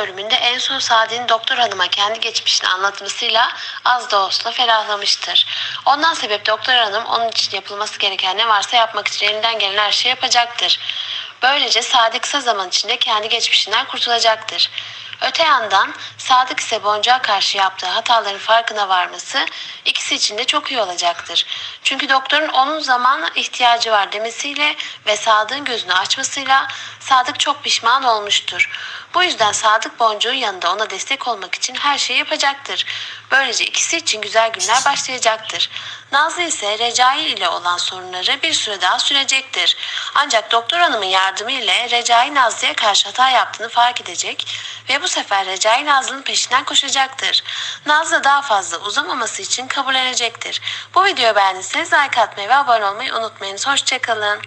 bölümünde en son Sadi'nin doktor hanıma kendi geçmişini anlatmasıyla az da olsa ferahlamıştır. Ondan sebep doktor hanım onun için yapılması gereken ne varsa yapmak için elinden gelen her şeyi yapacaktır. Böylece Sadi kısa zaman içinde kendi geçmişinden kurtulacaktır. Öte yandan Sadık ise Boncuk'a karşı yaptığı hataların farkına varması ikisi için de çok iyi olacaktır. Çünkü doktorun onun zamana ihtiyacı var demesiyle ve Sadık'ın gözünü açmasıyla Sadık çok pişman olmuştur. Bu yüzden Sadık Boncuk'un yanında ona destek olmak için her şeyi yapacaktır. Böylece ikisi için güzel günler başlayacaktır. Nazlı ise Recai ile olan sorunları bir süre daha sürecektir. Ancak doktor hanımın yardımı ile Recai Nazlı'ya karşı hata yaptığını fark edecek ve bu sefer Recai Nazlı'nın peşinden koşacaktır. Nazlı daha fazla uzamaması için kabullenecektir. Bu videoyu beğendiyseniz like atmayı ve abone olmayı unutmayınız. Hoşçakalın.